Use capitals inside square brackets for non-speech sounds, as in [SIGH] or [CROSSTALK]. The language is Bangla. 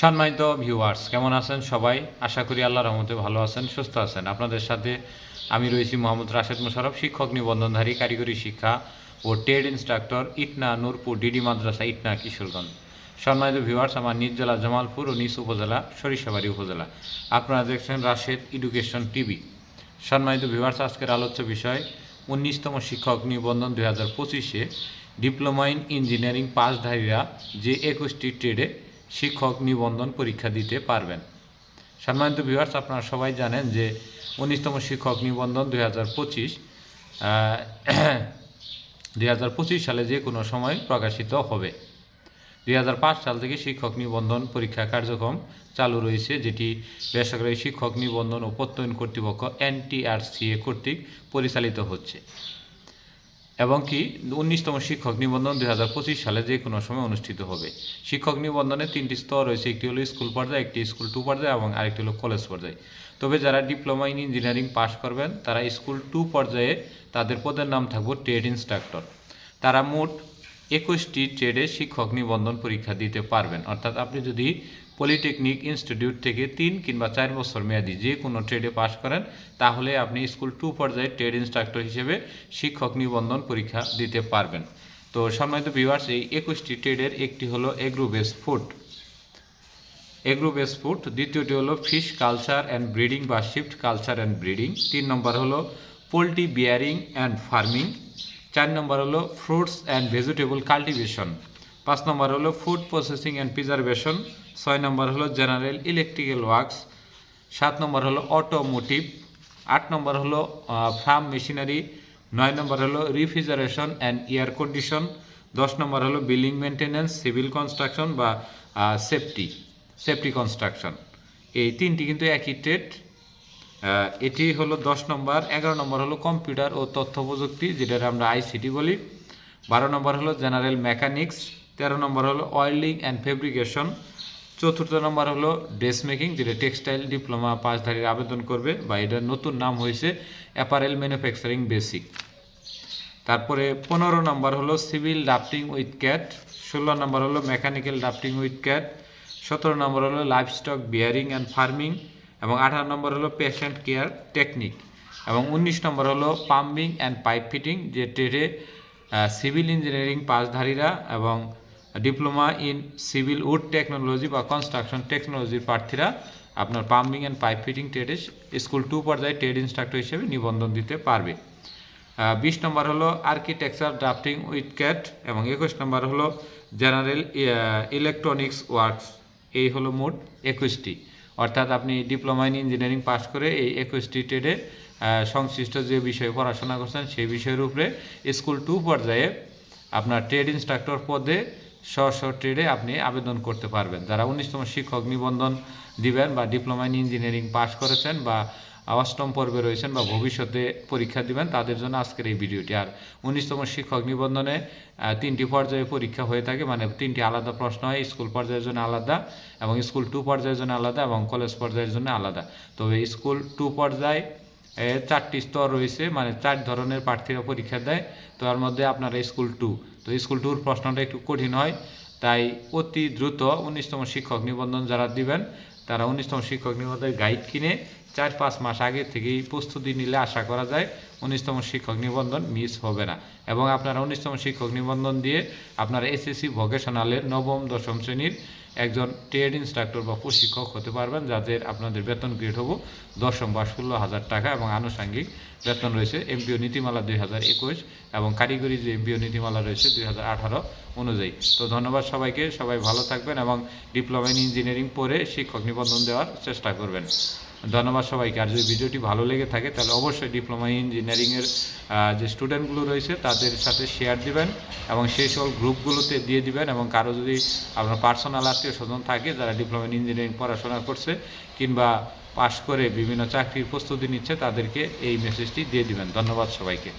সম্মানিত ভিউয়ার্স কেমন আছেন সবাই? আশা করি আল্লাহর রহমতে ভালো আছেন, সুস্থ আছেন। আপনাদের সাথে আমি রয়েছি মোহাম্মদ রাশেদ মোশারফ শিক্ষক নিবন্ধনধারী, কারিগরি শিক্ষা ও trade instructor, Itna, Nurpur, DD মাদ্রাসা, ইটনা, কিশোরগঞ্জ। সম্মানিত ভিউয়ার্স আমার নিজ জেলা জামালপুর ও নিজ উপজেলা সরিষাবাড়ি উপজেলা। আপনারা দেখছেন রাশেদ এডুকেশন টিভি। সম্মানিত ভিউয়ার্স আজকের আলোচ্য বিষয়, উনিশতম শিক্ষক নিবন্ধন দুই হাজার পঁচিশে ডিপ্লোমা ইন ইঞ্জিনিয়ারিং পাসধারীরা যে একুশটি ট্রেডে শিক্ষক নিবন্ধন পরীক্ষা দিতে পারবেন। সম্মানিত ভিউয়ার্স আপনারা সবাই জানেন যে উনিশতম শিক্ষক নিবন্ধন দুই হাজার পঁচিশ [CLEARS THROAT] দুই সালে যে কোনো সময় প্রকাশিত হবে। দুই হাজার পাঁচ সাল থেকে শিক্ষক নিবন্ধন পরীক্ষা কার্যক্রম চালু রয়েছে, যেটি বেসরকারি শিক্ষক নিবন্ধন ও প্রত্যয়ন কর্তৃপক্ষ এনটিআরসিএ কর্তৃক পরিচালিত হচ্ছে। এবং কি উনিশতম শিক্ষক নিবন্ধন দুই হাজার পঁচিশ সালে যে কোনো সময় অনুষ্ঠিত হবে। শিক্ষক নিবন্ধনে তিনটি স্তর রয়েছে, একটি হলো স্কুল পর্যায়ে, একটি স্কুল টু পর্যায়ে এবং আরেকটি হলো কলেজ পর্যায়ে। তবে যারা ডিপ্লোমা ইন ইঞ্জিনিয়ারিং পাশ করবেন, তারা স্কুল টু পর্যায়ে তাদের পদের নাম থাকবে ট্রেড ইনস্ট্রাক্টর। তারা মোট একুশটি ট্রেডে শিক্ষক নিবন্ধন পরীক্ষা দিতে পারবেন। অর্থাৎ আপনি যদি পলিটেকনিক ইনস্টিটিউট থেকে তিন কিংবা চার বছর মেয়াদি যে কোনো ট্রেডে পাশ করেন, তাহলে আপনি স্কুল টু পর্যায়ে ট্রেড ইনস্ট্রাক্টর হিসেবে শিক্ষক নিবন্ধন পরীক্ষা দিতে পারবেন। তো সম্মানিত ভিউয়ার্স এই একুশটি ট্রেডের একটি হলো agro base food agro base food দ্বিতীয়টি হলো ফিশ কালচার অ্যান্ড ব্রিডিং বা শিফট কালচার অ্যান্ড ব্রিডিং তিন নম্বর হলো পোলট্রি বিয়ারিং অ্যান্ড ফার্মিং চার নম্বর হলো ফ্রুটস অ্যান্ড ভেজিটেবল কাল্টিভেশন পাঁচ নম্বর হলো ফুড প্রসেসিং অ্যান্ড প্রিজারভেশন ছয় নম্বর হলো জেনারেল ইলেকট্রিক্যাল ওয়ার্কস সাত নম্বর হলো অটোমোটিভ আট নম্বর হলো ফার্ম মেশিনারি নয় নম্বর হলো রিফ্রিজারেশন অ্যান্ড এয়ার কন্ডিশন দশ নম্বর হলো বিল্ডিং মেনটেন্যান্স সিভিল কনস্ট্রাকশন বা সেফটি সেফটি কনস্ট্রাকশন এই তিনটি কিন্তু একই ট্রেড এটি হলো দশ নম্বর। এগারো নম্বর হলো কম্পিউটার ও তথ্য প্রযুক্তি যেটা আমরা আইসিটি বলি। বারো নম্বর হলো জেনারেল মেকানিক্স তেরো নম্বর হলো অয়েলিং অ্যান্ড ফেব্রিকেশন চতুর্থ নম্বর হলো ড্রেস মেকিং যেটা টেক্সটাইল ডিপ্লোমা পাসধারীর আবেদন করবে বা এটার নতুন নাম হয়েছে অ্যাপারেল ম্যানুফ্যাকচারিং বেসিক তারপরে পনেরো নম্বর হলো সিভিল ড্রাফটিং উইথ ক্যাট ষোলো নম্বর হলো মেকানিক্যাল ড্রাফটিং উইথ ক্যাট সতেরো নম্বর হলো livestock bearing and farming এবং আঠারো নম্বর হলো পেশেন্ট কেয়ার টেকনিক এবং উনিশ নম্বর হলো পাম্পিং অ্যান্ড পাইপ ফিটিং যে ট্রেডে সিভিল ইঞ্জিনিয়ারিং পাসধারীরা এবং diploma in civil wood technology বা কনস্ট্রাকশন টেকনোলজির প্রার্থীরা আপনার পাম্পিং অ্যান্ড পাইপ ফিটিং ট্রেডে স্কুল টু পর্যায়ে ট্রেড ইনস্ট্রাক্টর হিসেবে নিবন্ধন দিতে পারবে। বিশ নম্বর হলো আর্কিটেকচার ড্রাফটিং উইথ ক্যাট এবং একুশ নম্বর হলো জেনারেল ইলেকট্রনিক্স ওয়ার্কস এই হলো মোট একুশটি। অর্থাৎ আপনি ডিপ্লোমা ইন ইঞ্জিনিয়ারিং পাস করে এই একুশটি ট্রেডে সংশ্লিষ্ট যে বিষয়ে পড়াশোনা করছেন সেই বিষয়ের উপরে স্কুল টু পর্যায়ে আপনার ট্রেড ইনস্ট্রাক্টর পদে স্ব ট্রেডে আপনি আবেদন করতে পারবেন। যারা উনিশতম শিক্ষক নিবন্ধন দিবেন বা ডিপ্লোমা ইন ইঞ্জিনিয়ারিং পাশ করেছেন বা অষ্টম পর্বে রয়েছেন বা ভবিষ্যতে পরীক্ষা দিবেন, তাদের জন্য আজকের এই ভিডিওটি। আর উনিশতম শিক্ষক নিবন্ধনে তিনটি পর্যায়ে পরীক্ষা হয়ে থাকে মানে তিনটি আলাদা প্রশ্ন হয়, স্কুল পর্যায়ের জন্য আলাদা এবং স্কুল টু পর্যায়ের জন্য আলাদা এবং কলেজ পর্যায়ের জন্য আলাদা। তবে স্কুল টু পর্যায়ে চারটি স্তর রয়েছে মানে চার ধরনের প্রার্থীরা পরীক্ষা দেয়। তার মধ্যে আপনারা স্কুল টু তো স্কুল টুর প্রশ্নটা একটু কঠিন হয়, তাই অতি দ্রুত উনিশতম শিক্ষক নিবন্ধন যারা দিবেন, তারা উনিশতম শিক্ষক নিবন্ধনের গাইড কিনে চার পাঁচ মাস আগে থেকেই প্রস্তুতি নিলে আশা করা যায় উনিশতম শিক্ষক নিবন্ধন মিস হবে না। এবং আপনারা উনিশতম শিক্ষক নিবন্ধন দিয়ে আপনারা এসএসসি ভোকেশনালের নবম, দশম শ্রেণির একজন ট্রেড ইনস্ট্রাক্টর বা প্রশিক্ষক হতে পারবেন, যাদের আপনাদের বেতন গ্রেড হব দশম বা ষোলো হাজার টাকা এবং আনুষঙ্গিক বেতন রয়েছে এমপিও নীতিমালা দুই হাজার একুশ এবং কারিগরি যে এমপিও নীতিমালা রয়েছে দুই হাজার আঠারো অনুযায়ী। তো ধন্যবাদ সবাইকে, সবাই ভালো থাকবেন এবং ডিপ্লোমা ইন ইঞ্জিনিয়ারিং পড়ে শিক্ষক নিবন্ধন দেওয়ার চেষ্টা করবেন। ধন্যবাদ সবাইকে। আর যদি ভিডিওটি ভালো লেগে থাকে, তাহলে অবশ্যই ডিপ্লোমা ইঞ্জিনিয়ারিংয়ের যে স্টুডেন্টগুলো রয়েছে, তাদের সাথে শেয়ার দিবেন এবং সেই সব গ্রুপগুলোতে দিয়ে দিবেন এবং কারও যদি আপনার পার্সোনাল আত্মীয় স্বজন থাকে, যারা ডিপ্লোমা ইঞ্জিনিয়ারিং পড়াশোনা করছে কিংবা পাশ করে বিভিন্ন চাকরির প্রস্তুতি নিচ্ছে, তাদেরকে এই মেসেজটি দিয়ে দিবেন। ধন্যবাদ সবাইকে।